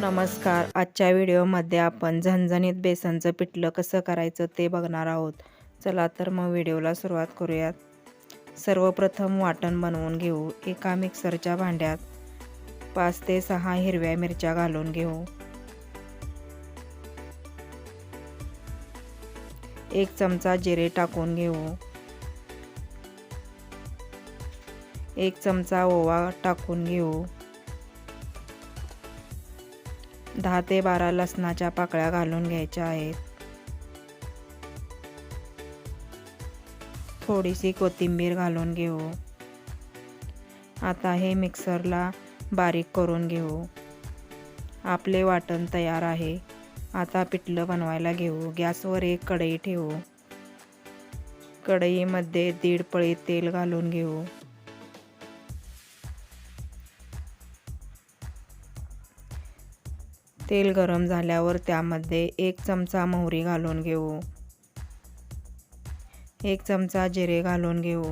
नमस्कार. आजच्या व्हिडिओमध्ये आपण झणझणीत बेसनचं पिठलं कसं करायचं ते बघणार आहोत. चला तर मग व्हिडिओला सुरुवात करूयात. सर्वप्रथम वाटण बनवून घेऊ. एका मिक्सरच्या भांड्यात पाच ते सहा हिरव्या मिरच्या घालून घेऊ. एक चमचा जिरे टाकून घेऊ. एक चमचा ओवा टाकून घेऊ. दहा ते बारा लसणाच्या पाकळ्या घालून घ्यायच्या आहेत. थोडीशी कोथिंबीर घालून घेऊ. आता हे मिक्सरला बारीक करून घेऊ. आपले वाटण तयार आहे. आता पिठलं बनवायला घेऊ. गॅसवर एक कढई ठेवू. कढईमध्ये दीड पळी तेल घालून घेऊ. तेल गरम झाल्यावर त्यामध्ये एक चमचा मोहरी घालून घेऊ. एक चमचा जिरे घालून घेऊ.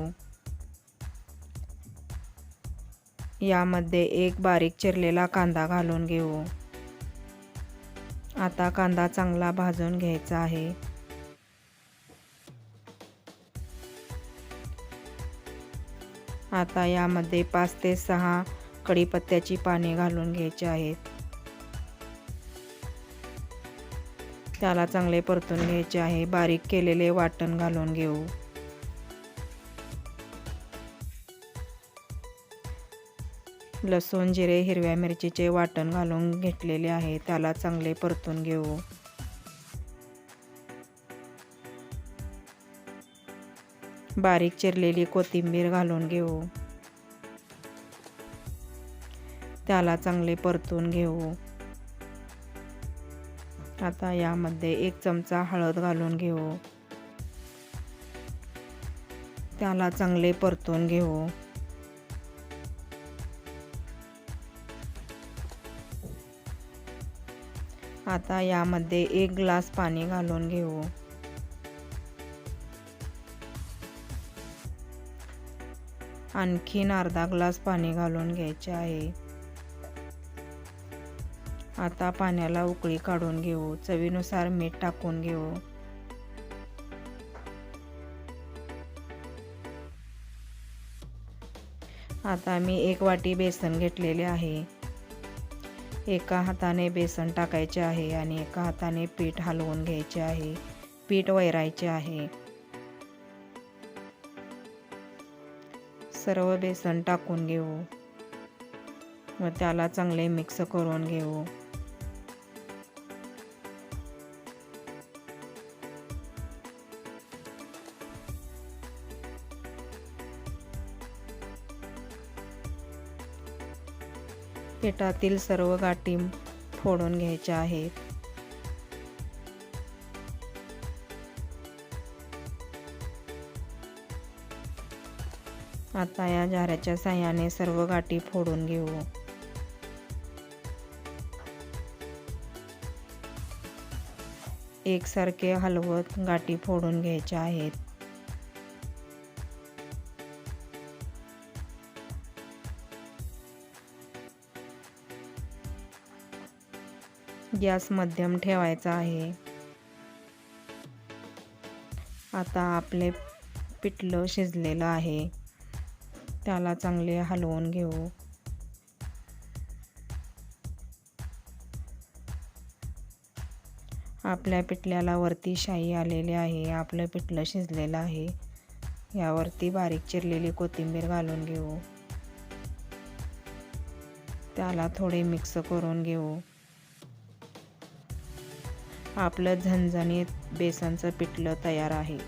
यामध्ये एक बारीक चिरलेला कांदा घालून घेऊ. आता कांदा चांगला भाजून घ्यायचा आहे. आता यामध्ये पाच ते सहा कढीपत्त्याची पाने घालून घ्यायची आहेत. त्याला चांगले परतून घ्यायचे आहे. बारीक केलेले वाटण घालून घेऊ. लसूण जिरे हिरव्या मिरचीचे वाटण घालून घेतलेले आहे. त्याला चांगले परतून घेऊ. बारीक चिरलेली कोथिंबीर घालून घेऊ. त्याला चांगले परतून घेऊ. आता यामध्ये एक चमचा हळद घालून घेऊ. त्याला चांगले परतून घेऊ. आता यामध्ये एक ग्लास पाणी घालून घेऊ. आणखीन अर्धा ग्लास पाणी घालून घ्यायचे आहे. आता पाण्याला उकळी काढून घेऊ. चवीनुसार मीठ टाकून घेऊ. आता मी एक वाटी बेसन घेतलेले आहे. एका हाताने बेसन टाकायचे आहे आणि एका हाताने पीठ हलवून घ्यायचे आहे. पीठ वैरायचे आहे. सर्व बेसन टाकून घेऊ. व त्याला चांगले मिक्स करून घेऊ. पिठातील सर्व गाठी फोडून घ्यायच्या आहेत. आता या झाऱ्याच्या साह्याने सर्व गाठी फोडून घेऊ. एकसारखे हलवत गाठी फोडून घ्यायच्या आहेत. गॅस मध्यम ठेवायचा आहे. आता आपले पिठलं शिजलेलं आहे. त्याला चांगले हलवून घेऊ. आपल्या पिठल्याला वरती शाई आलेली आहे. आपलं पिठलं शिजलेलं आहे. यावरती बारीक चिरलेली कोथिंबीर घालून घेऊ. त्याला थोडे मिक्स करून घेऊ. आपलं झणझणीत बेसनचं पिठलं तयार आहे.